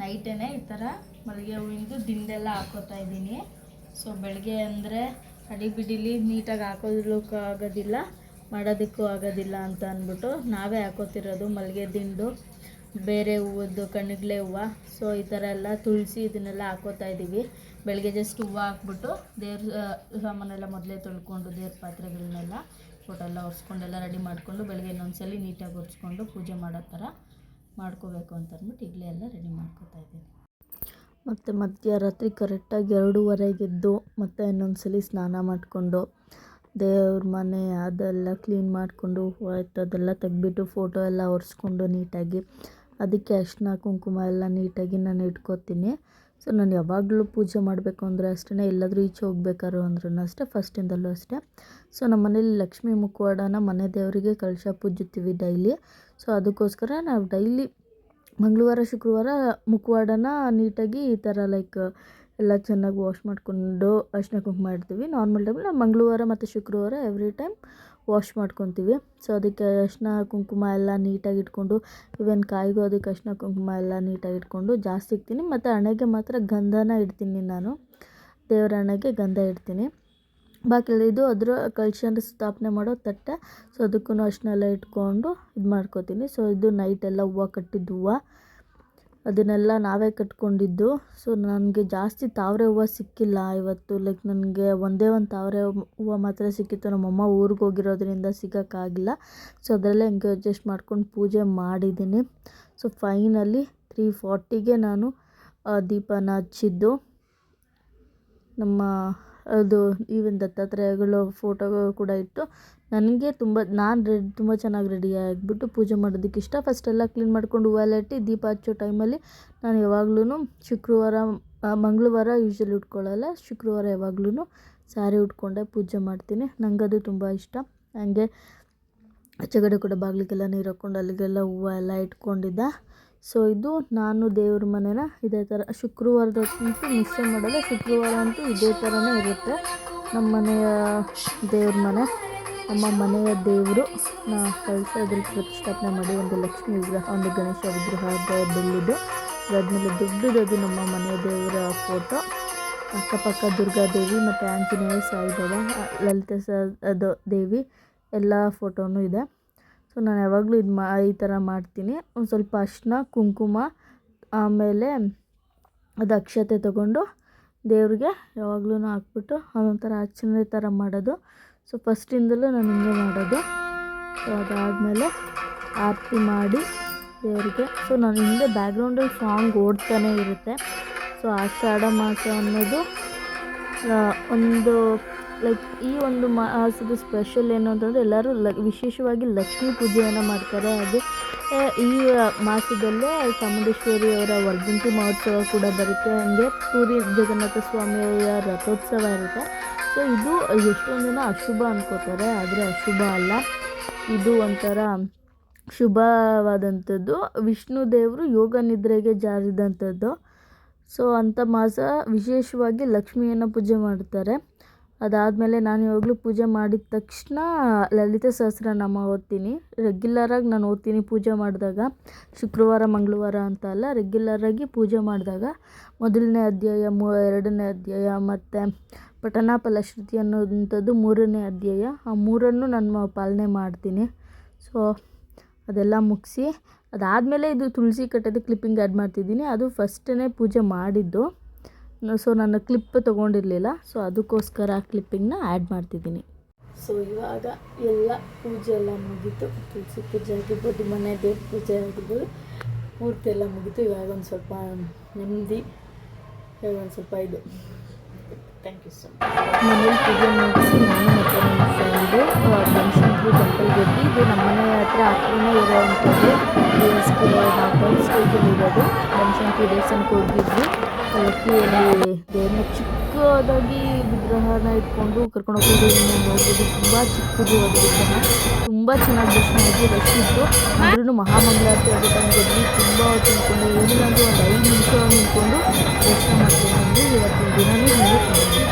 ನೈಟೇನೆ ಈ ಥರ ಮಲ್ಲಿಗೆ ಹೂವಿಂದು ದಿಂಡೆಲ್ಲ ಹಾಕೋತಾ ಇದ್ದೀನಿ. ಸೊ ಬೆಳಗ್ಗೆ ಅಂದರೆ ಅಡಿ ಬಿಡಿಲಿ ನೀಟಾಗಿ ಹಾಕೋದಕ್ಕೂ ಆಗೋದಿಲ್ಲ, ಮಾಡೋದಕ್ಕೂ ಆಗೋದಿಲ್ಲ ಅಂತ ಅಂದ್ಬಿಟ್ಟು ನಾವೇ ಹಾಕೋತಿರೋದು ಮಲ್ಲಿಗೆ ದಿಂಡು, ಬೇರೆ ಹೂವದ್ದು ಕಣ್ಣುಗಳೇ ಹೂವು. ಸೊ ಈ ಥರ ಎಲ್ಲ ತುಳಸಿ ಇದನ್ನೆಲ್ಲ ಹಾಕೋತಾ ಇದ್ದೀವಿ. ಬೆಳಗ್ಗೆ ಜಸ್ಟ್ ಹೂವು ಹಾಕ್ಬಿಟ್ಟು ದೇವ್ರ ಸಾಮಾನೆಲ್ಲ ಮೊದಲೇ ತೊಳ್ಕೊಂಡು ದೇವ್ರ ಪಾತ್ರೆಗಳನ್ನೆಲ್ಲ ಫೋಟೋ ಎಲ್ಲ ಒರೆಸ್ಕೊಂಡೆಲ್ಲ ರೆಡಿ ಮಾಡಿಕೊಂಡು ಬೆಳಗ್ಗೆ ಇನ್ನೊಂದ್ಸಲಿ ನೀಟಾಗಿ ಒರೆಸ್ಕೊಂಡು ಪೂಜೆ ಮಾಡೋ ಥರ ಮಾಡ್ಕೋಬೇಕು ಅಂತ ಅಂದ್ಬಿಟ್ಟು ಈಗಲೇ ಎಲ್ಲ ರೆಡಿ ಮಾಡ್ಕೋತಾ ಇದ್ದೀನಿ. ಮತ್ತು ಮಧ್ಯರಾತ್ರಿ ಕರೆಕ್ಟಾಗಿ ಎರಡೂವರೆಗೆದ್ದು ಎದ್ದು ಇನ್ನೊಂದು ಸಲ ಸ್ನಾನ ಮಾಡಿಕೊಂಡು ದೇವ್ರ ಮನೆ ಅದೆಲ್ಲ ಕ್ಲೀನ್ ಮಾಡಿಕೊಂಡು ಅದೆಲ್ಲ ತೆಗೆದ್ಬಿಟ್ಟು ಫೋಟೋ ಎಲ್ಲ ಒರೆಸ್ಕೊಂಡು ನೀಟಾಗಿ ಅದಕ್ಕೆ ಅರಿಶಿನ, ಕುಂಕುಮ ಎಲ್ಲ ನೀಟಾಗಿ ನಾನು ಇಟ್ಕೋತೀನಿ. ಸೊ ನಾನು ಯಾವಾಗಲೂ ಪೂಜೆ ಮಾಡಬೇಕು ಅಂದರೆ ಅಷ್ಟೇ ಎಲ್ಲಾದರೂ ಈಚೆ ಹೋಗ್ಬೇಕಾದ್ರು ಅಂದ್ರೂ ಅಷ್ಟೇ, ಫಸ್ಟಿಂದಲೂ ಅಷ್ಟೇ. ಸೊ ನಮ್ಮ ಮನೇಲಿ ಲಕ್ಷ್ಮೀ ಮುಖವಾಡನ ಮನೆ ದೇವರಿಗೆ ಕಳಶ ಪೂಜಿತೀವಿ ಡೈಲಿ ಸೊ ಅದಕ್ಕೋಸ್ಕರ ನಾವು ಡೈಲಿ ಮಂಗಳವಾರ, ಶುಕ್ರವಾರ ಮುಖವಾಡನ ನೀಟಾಗಿ ಈ ಥರ ಲೈಕ್ ಎಲ್ಲ ಚೆನ್ನಾಗಿ ವಾಶ್ ಮಾಡಿಕೊಂಡು ಅರಿಶಿನ ಕುಂಕುಮ ಇಡ್ತೀವಿ. ನಾರ್ಮಲ್ ಟೈಮ್ ನಾವು ಮಂಗಳವಾರ ಮತ್ತು ಶುಕ್ರವಾರ ಎವ್ರಿ ಟೈಮ್ ವಾಶ್ ಮಾಡ್ಕೊತೀವಿ. ಸೊ ಅದಕ್ಕೆ ಅರಿಶಿನ ಕುಂಕುಮ ಎಲ್ಲ ನೀಟಾಗಿ ಇಟ್ಕೊಂಡು ಇವೇನು ಕಾಯಿಗೂ ಅದಕ್ಕೆ ಅರಿಶಿನ ಕುಂಕುಮ ಎಲ್ಲ ನೀಟಾಗಿ ಇಟ್ಕೊಂಡು ಜಾಸ್ತಿ ಇಡ್ತೀನಿ. ಮತ್ತು ಹಣೆಗೆ ಮಾತ್ರ ಗಂಧನ ಇಡ್ತೀನಿ ನಾನು. ದೇವರ ಹಣೆಗೆ ಗಂಧ ಇಡ್ತೀನಿ. ಬಾಕಿ ಎಲ್ಲ ಇದು ಅದರ ಕಲಶನ ಸ್ಥಾಪನೆ ಮಾಡೋ ತಟ್ಟೆ. ಸೊ ಅದಕ್ಕೂ ಅಷ್ಟನ್ನೆಲ್ಲ ಇಟ್ಕೊಂಡು ಇದು ಮಾಡ್ಕೋತೀನಿ. ಸೊ ಇದು ನೈಟೆಲ್ಲ ಹೂವು ಕಟ್ಟಿದ್ದು ಹೂವು. ಅದನ್ನೆಲ್ಲ ನಾವೇ ಕಟ್ಕೊಂಡಿದ್ದು. ಸೊ ನನಗೆ ಜಾಸ್ತಿ ತಾವರೆ ಹೂವು ಸಿಕ್ಕಿಲ್ಲ ಇವತ್ತು. ಲೈಕ್ ನನಗೆ ಒಂದೇ ಒಂದು ತಾವರೆ ಹೂವು ಮಾತ್ರ ಸಿಕ್ಕಿತ್ತು. ನಮ್ಮಮ್ಮ ಊರಿಗೆ ಹೋಗಿರೋದ್ರಿಂದ ಸಿಗೋಕ್ಕಾಗಿಲ್ಲ. ಸೊ ಅದರಲ್ಲೇ ಹಂಗೆ ಅಡ್ಜಸ್ಟ್ ಮಾಡ್ಕೊಂಡು ಪೂಜೆ ಮಾಡಿದ್ದೀನಿ. ಸೊ ಫೈನಲಿ ತ್ರೀ ಫಾರ್ಟಿಗೆ ನಾನು ದೀಪನ ಹಚ್ಚಿದ್ದು. ನಮ್ಮ ಅದು ಈವನ್ ದತ್ತಾತ್ರೇಯಗಳು ಫೋಟೋ ಕೂಡ ಇಟ್ಟು ನನಗೆ ತುಂಬ, ನಾನು ರೆಡಿ ತುಂಬ ಚೆನ್ನಾಗಿ ರೆಡಿ ಆಗಿಬಿಟ್ಟು ಪೂಜೆ ಮಾಡೋದಕ್ಕೆ ಇಷ್ಟ. ಫಸ್ಟ್ ಎಲ್ಲ ಕ್ಲೀನ್ ಮಾಡ್ಕೊಂಡು ಹೂವೆಲ್ಲ ಇಟ್ಟು ದೀಪ ಹಚ್ಚೋ ಟೈಮಲ್ಲಿ ನಾನು ಯಾವಾಗ್ಲೂ ಶುಕ್ರವಾರ ಮಂಗಳವಾರ ಯೂಶ್ವಲಿ ಉಟ್ಕೊಳ್ಳಲ್ಲ ಶುಕ್ರವಾರ ಯಾವಾಗ್ಲೂ ಸ್ಯಾರಿ ಉಟ್ಕೊಂಡೆ ಪೂಜೆ ಮಾಡ್ತೀನಿ. ನನಗದು ತುಂಬ ಇಷ್ಟ. ಹಂಗೆ ಆಚೆಗಡೆ ಕೂಡ ಬಾಗಿಲಿಗೆಲ್ಲ ನೀರು ಹಾಕ್ಕೊಂಡು ಅಲ್ಲಿಗೆಲ್ಲ ಹೂವು ಎಲ್ಲ ಇಟ್ಕೊಂಡಿದ್ದೆ. ಸೊ ಇದು ನಾನು ದೇವ್ರ ಮನೇನ ಇದೇ ಥರ ಶುಕ್ರವಾರದಂತೂ ಮಿಸ್ಸೇ ಮಾಡಲ್ಲ ಶುಕ್ರವಾರ ಅಂತೂ ಇದೇ ಥರನೇ ಇರುತ್ತೆ ನಮ್ಮ ಮನೆಯ ದೇವ್ರ ಮನೆ. ನಮ್ಮ ಮನೆಯ ದೇವರು, ನಾ ಕಳಸ ಇದ್ರ ಪ್ರತಿಷ್ಠಾಪನೆ ಮಾಡಿ ಒಂದು ಲಕ್ಷ್ಮೀ ವಿಗ್ರಹ, ಒಂದು ಗಣೇಶ ವಿಗ್ರಹ ಬೆಳ್ಳಿದ್ದು ಅದಾದಮೇಲೆ ದೊಡ್ಡದದು ನಮ್ಮ ಮನೆಯ ದೇವರ ಫೋಟೋ. ಅಕ್ಕಪಕ್ಕ ದುರ್ಗಾದೇವಿ ಮತ್ತು ಆಂಜನೇಯ ಸಾಯಿಬಾಬಾ, ಲಲಿತ ದೇವಿ, ಎಲ್ಲ ಫೋಟೋನೂ ಇದೆ. ಸೊ ನಾನು ಯಾವಾಗಲೂ ಇದು ಮಾ, ಈ ಥರ ಮಾಡ್ತೀನಿ. ಒಂದು ಸ್ವಲ್ಪ ಅರಿಶಿನ ಕುಂಕುಮ, ಆಮೇಲೆ ಅದು ಅಕ್ಷತೆ ತೊಗೊಂಡು ದೇವ್ರಿಗೆ ಯಾವಾಗ್ಲೂ ಹಾಕ್ಬಿಟ್ಟು ಅದೊಂಥರ ಅರ್ಚನೆ ಥರ ಮಾಡೋದು. ಸೊ ಫಸ್ಟಿಂದಲೂ ನಾನು ಹಿಂಗೆ ಮಾಡೋದು. ಸೊ ಅದಾದಮೇಲೆ ಆರತಿ ಮಾಡಿ ದೇವರಿಗೆ. ಸೊ ನಾನು ಹಿಂದೆ ಬ್ಯಾಕ್ಗ್ರೌಂಡಲ್ಲಿ ಸಾಂಗ್ ಓಡ್ತಾನೆ ಇರುತ್ತೆ. ಸೊ ಆಷಾಢ ಮಾಸ ಅನ್ನೋದು ಒಂದು ಲೈಕ್ ಈ ಒಂದು ಮಾಸದ ಸ್ಪೆಷಲ್ ಏನು ಅಂತಂದರೆ ಎಲ್ಲರೂ ಲ, ವಿಶೇಷವಾಗಿ ಲಕ್ಷ್ಮೀ ಪೂಜೆಯನ್ನು ಮಾಡ್ತಾರೆ. ಅದು ಈ ಮಾಸದಲ್ಲೇ ಚಾಮುಂಡೇಶ್ವರಿಯವರ ವರ್ಧಂತಿ ಮಹೋತ್ಸವ ಕೂಡ ಬರುತ್ತೆ. ಹಾಗೆ ಪೂರಿ ಜಗನ್ನಾಥ ಸ್ವಾಮಿಯವರ ರಥೋತ್ಸವ ಇರುತ್ತೆ. ಸೊ ಇದು ಎಷ್ಟೊಂದು ಜನ ಅಶುಭ ಅಂದ್ಕೋತಾರೆ ಆದರೆ ಅಶುಭ ಅಲ್ಲ. ಇದು ಒಂಥರ ಶುಭವಾದಂಥದ್ದು. ವಿಷ್ಣು ದೇವರು ಯೋಗ ನಿದ್ರೆಗೆ ಜಾರಿದಂಥದ್ದು. ಸೊ ಅಂಥ ಮಾಸ ವಿಶೇಷವಾಗಿ ಲಕ್ಷ್ಮಿಯನ್ನು ಪೂಜೆ ಮಾಡ್ತಾರೆ. ಅದಾದಮೇಲೆ ನಾನು ಯಾವಾಗಲೂ ಪೂಜೆ ಮಾಡಿದ ತಕ್ಷಣ ಲಲಿತ ಸಹಸ್ರನಾಮ ಓದ್ತೀನಿ. ರೆಗ್ಯುಲರಾಗಿ ನಾನು ಓದ್ತೀನಿ ಪೂಜೆ ಮಾಡಿದಾಗ. ಶುಕ್ರವಾರ, ಮಂಗಳವಾರ ಅಂತ ಅಲ್ಲ ರೆಗ್ಯುಲರಾಗಿ ಪೂಜೆ ಮಾಡಿದಾಗ ಮೊದಲನೇ ಅಧ್ಯಾಯ ಎರಡನೇ ಅಧ್ಯಾಯ ಮತ್ತು ಪಠಣ ಫಲಶ್ರುತಿ ಅನ್ನೋದಂಥದ್ದು ಮೂರನೇ ಅಧ್ಯಾಯ. ಆ ಮೂರನ್ನು ನಾನು ಪಾಲನೆ ಮಾಡ್ತೀನಿ. ಸೊ ಅದೆಲ್ಲ ಮುಗಿಸಿ, ಅದಾದಮೇಲೆ ಇದು ತುಳಸಿ ಕಟ್ಟೋದು ಕ್ಲಿಪ್ಪಿಂಗ್ ಆ್ಯಡ್ ಮಾಡ್ತಿದ್ದೀನಿ. ಅದು ಫಸ್ಟೇ ಪೂಜೆ ಮಾಡಿದ್ದು. ಸೊ ನಾನು ಕ್ಲಿಪ್ ತೊಗೊಂಡಿರಲಿಲ್ಲ ಸೊ ಅದಕ್ಕೋಸ್ಕರ ಆ ಕ್ಲಿಪ್ಪಿಂಗ್ನ ಆ್ಯಡ್ ಮಾಡ್ತಿದ್ದೀನಿ. ಸೊ ಇವಾಗ ಎಲ್ಲ ಪೂಜೆ ಎಲ್ಲ ಮುಗೀತು. ತುಳಸಿ ಪೂಜೆ ಆಗಿರ್ಬೋದು ಮನೆ ದೇವ್ರ ಪೂಜೆ ಆಗಿರ್ಬೋದು ಮೂರ್ತಿ ಎಲ್ಲ ಮುಗೀತು. ಇವಾಗ ಒಂದು ಸ್ವಲ್ಪ ನೆಮ್ಮದಿ ಇವಾಗ ಒಂದು ಸ್ವಲ್ಪ ಇದು. ಥ್ಯಾಂಕ್ ಯು ಸೊ ಮನೇಲಿ ಪೂಜೆ ಮುಗಿಸಿ ನಾನು ಮತ್ತು ನನ್ನ ಫ್ರೆಂಡು ಬನಶಂಕರಿ ಟೆಂಪಲ್ಗೆ ಹೋಗಿ ಇದು ನಮ್ಮ ಮನೆ ಹತ್ರ ಹತ್ರನೇ ಇರೋವಂಥದ್ದು. ಸ್ಟ್ರೀಟಲ್ಲಿ ಇರೋದು. ಬನಶಂಕರಿ ದೇವಸ್ಥಾನಕ್ಕೆ ಹೋಗಿದ್ವಿ. ಅದಕ್ಕೆ ದೇವ್ರನ್ನ ಚಿಕ್ಕದಾಗಿ ವಿಗ್ರಹನ ಇಟ್ಕೊಂಡು ಕರ್ಕೊಂಡು ಹೋಗೋದು ನೋಡ್ಬೋದು, ತುಂಬ ಚಿಕ್ಕದು ಅದು ವಿಗ್ರಹ. ತುಂಬ ಚೆನ್ನಾಗಿ ದರ್ಶನ ಆಗಿ ರಶ್ ಇತ್ತು. ಅಂದ್ರೂ ಮಹಾಮಂಗಳಾರತಿ ಆಗೋ ಟೈಮ್ಗೆ ಹೋದ್ವಿ. ತುಂಬ ಹೊತ್ತು ನಿಂತ್ಕೊಂಡು ಏನಿಲ್ಲ ಒಂದು ಐದು ನಿಮಿಷ ನಿಂತ್ಕೊಂಡು ದರ್ಶನ ಮಾಡ್ಕೊಂಡು ಬಂದು ಇವತ್ತಿನ ದಿನವೂ ಹಿಂಗೆ.